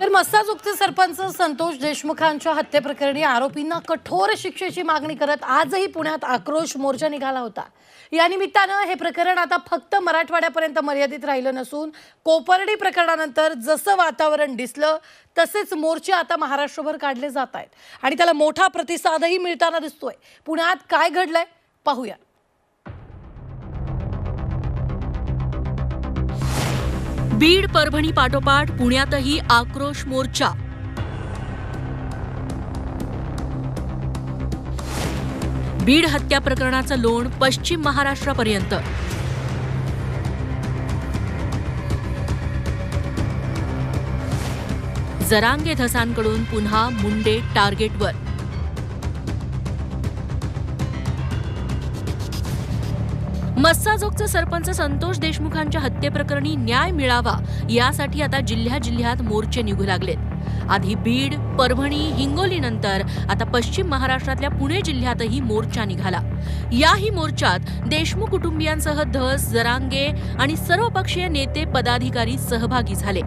तर मस्साजोगचे सरपंच संतोष देशमुखांच्या हत्येप्रकरणी आरोपींना कठोर शिक्षेची मागणी करत आजही पुण्यात आक्रोश मोर्चा निघाला होता. या निमित्तानं हे प्रकरण आता फक्त मराठवाड्यापर्यंत मर्यादित राहिलं नसून कोपर्डी प्रकरणानंतर जसं वातावरण दिसलं तसेच मोर्चे आता महाराष्ट्रभर काढले जात आहेत. आणि त्याला मोठा प्रतिसादही मिळताना दिसतोय. पुण्यात काय घडलंय? पाहूया. बीड परभणी पाठोपाठ पुण्यातही आक्रोश मोर्चा. बीड हत्या प्रकरणाचं लोण पश्चिम महाराष्ट्रापर्यंत. जरांगे धसांकडून पुन्हा मुंडे टार्गेटवर. मस्साजोगचे सरपंच संतोष देशमुखांच्या हत्येप्रकरणी न्याय मिळावा यासाठी आता जिल्ह्या जिल्ह्यात मोर्चे निघू लागलेत. आधी बीड परभणी हिंगोलीनंतर आता पश्चिम महाराष्ट्रातल्या पुणे जिल्ह्यातही मोर्चा निघाला. याही मोर्चात देशमुख कुटुंबियांसह धस जरांगे आणि सर्वपक्षीय नेते पदाधिकारी सहभागी झाले.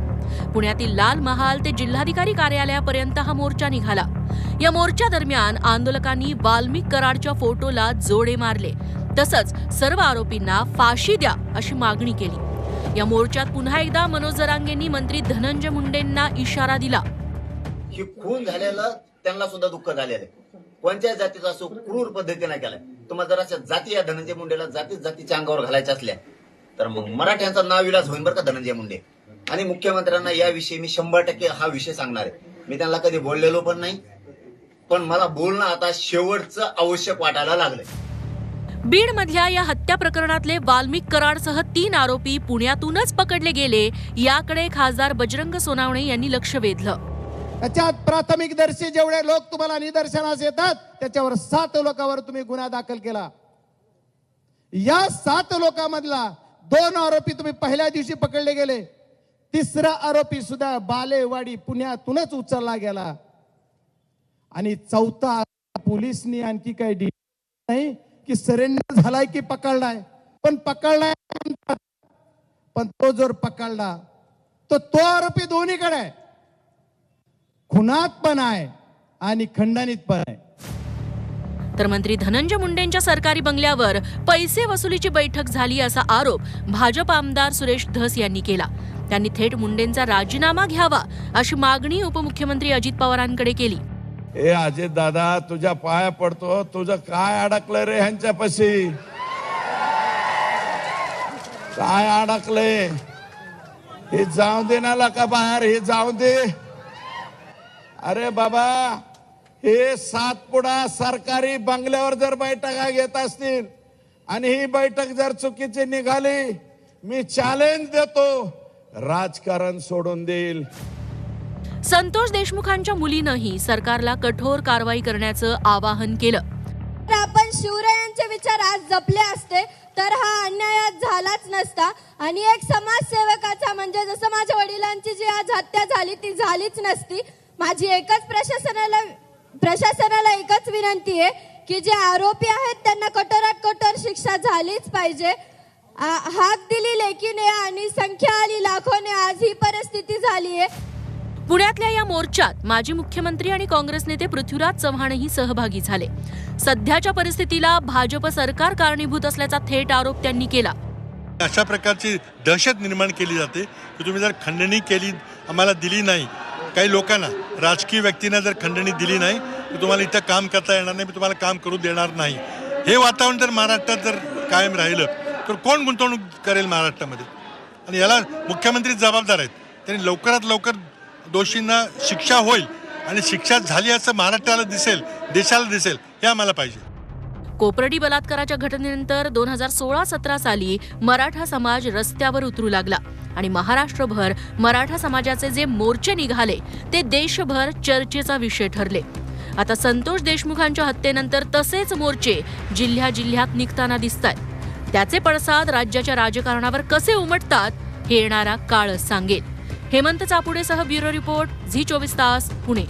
पुण्यातील लाल महाल ते जिल्हाधिकारी कार्यालयापर्यंत हा मोर्चा निघाला. या मोर्चा दरम्यान आंदोलकांनी वाल्मिक कराडच्या फोटोला जोडे मारले. तसंच सर्व आरोपींना फाशी द्या अशी मागणी केली. या मोर्चात पुन्हा एकदा मनोज जरांगेंनी मंत्री धनंजय मुंडेंना इशारा दिला. की खून झालेला त्यांना सुद्धा दुःख झालेलं आहे. कोणत्याही जातीचा असो क्रूर पद्धतीने केलाय. तुम्हाला जर अशा जाती या धनंजय मुंडेला जातीच जातीच्या अंगावर घालायच्या असल्या तर मग मराठ्यांचा नाव विलास होईल बरं का धनंजय मुंडे. आणि मुख्यमंत्र्यांना याविषयी मी शंभर टक्के हा विषय सांगणार आहे. मी त्यांना कधी बोललेलो पण नाही. पण मला बोलणं आता शेवटचं आवश्यक वाटायला लागलंय. बीड मधल्या या हत्या प्रकरणातले वाल्मिक कराडसह तीन आरोपी पुण्यातूनच पकडले गेले याकडे खासदार बजरंग सोनावणे यांनी लक्ष वेधलं. त्याच्यात प्राथमिक दर्शी जेवढे लोक तुम्हाला निदर्शनास येतात त्याच्यावर सात लोकांवर तुम्ही गुन्हा दाखल केला. या सात लोकांमधला दोन आरोपी तुम्ही पहिल्या दिवशी पकडले गेले. तिसरा आरोपी सुद्धा बालेवाडी पुण्यातूनच उचलला गेला. आणि चौथा पोलिसनी आणखी काही डी नाही की सरेंडर झालाय की पकडलाय? पण पकडलाय पण तो जर पकडला तर तो आरोपी दोन्हीकडे आहे. खुनात पण आहे आणि खंडणीत पण आहे. तर मंत्री धनंजय मुंडेंच्या सरकारी बंगल्यावर पैसे वसुलीची बैठक झाली असा आरोप भाजप आमदार सुरेश धस यांनी केला. त्यांनी थेट मुंडेंचा राजीनामा घ्यावा अशी मागणी उपमुख्यमंत्री अजित पवारांकडे केली. ए अजित दादा तुझ्या पाया पडतो तुझं काय अडकलं रे ह्यांच्यापाशी? काय अडकलंय? हे जाऊ दे ना का बाहेर हे जाऊ दे. अरे बाबा हे सातपुडा सरकारी बंगल्यावर जर बैठका घेत असतील आणि ही बैठक जर चुकीची निघाली मी चॅलेंज देतो. राजकारण सोडून देईल. संतोष देशमुखांच्या मुलीनंही सरकारला कठोर कारवाई करण्याचं आवाहन केलं. तर आपण शिवरायांचे विचार आज जपले असते तर हा अन्याय आज झालाच नसता. आणि एक समाजसेवकाचा म्हणजे जसं माझ्या वडिलांची जी आज हत्या झाली ती झालीच नसती. माझी एकच प्रशासनाला प्रशासनाला एकच विनंती आहे की जे आरोपी आहेत त्यांना कठोरात कठोर शिक्षा झालीच पाहिजे. आ- हाक दिली लेकीने आणि संख्या आली लाखोने आज ही परिस्थिती झाली आहे. पुण्यातल्या या मोर्चात माजी मुख्यमंत्री आणि काँग्रेस नेते पृथ्वीराज चव्हाणही सहभागी झाले. सध्याच्या परिस्थितीला भाजप सरकार कारणीभूत असल्याचा थेट आरोप त्यांनी केला. अशा प्रकारची दहशत निर्माण केली जाते की तुम्ही जर खंडणी केली आम्हाला दिली नाही काही लोकांना राजकीय व्यक्तींना जर खंडणी दिली नाही तर तुम्हाला इथं काम करता येणार नाही मी तुम्हाला काम करू देणार नाही. हे वातावरण जर महाराष्ट्रात जर कायम राहिलं तर कोण गुंतवणूक करेल महाराष्ट्रामध्ये? आणि याला मुख्यमंत्री जबाबदार आहेत. त्यांनी लवकरात लवकर दोषींना शिक्षा होईल आणि शिक्षा झाली असं महाराष्ट्राला दिसेल देशाला दिसेल हे आम्हाला पाहिजे. कोपर्डी बलात्काराच्या घटनेनंतर दोन हजार सोळा सतरा साली मराठा समाज रस्त्यावर उतरू लागला आणि महाराष्ट्रभर मराठा समाजाचे जे मोर्चे निघाले ते देशभर चर्चेचा विषय ठरले. आता संतोष देशमुखांच्या हत्येनंतर तसेच मोर्चे जिल्ह्या जिल्ह्यात निघताना दिसत आहेत त्याचे पडसाद राज्याच्या राजकारणावर कसे उमटतात हे येणारा काळ सांगेल. हेमंत चापुडेसह ब्युरो रिपोर्ट झी चोवीस तास पुणे.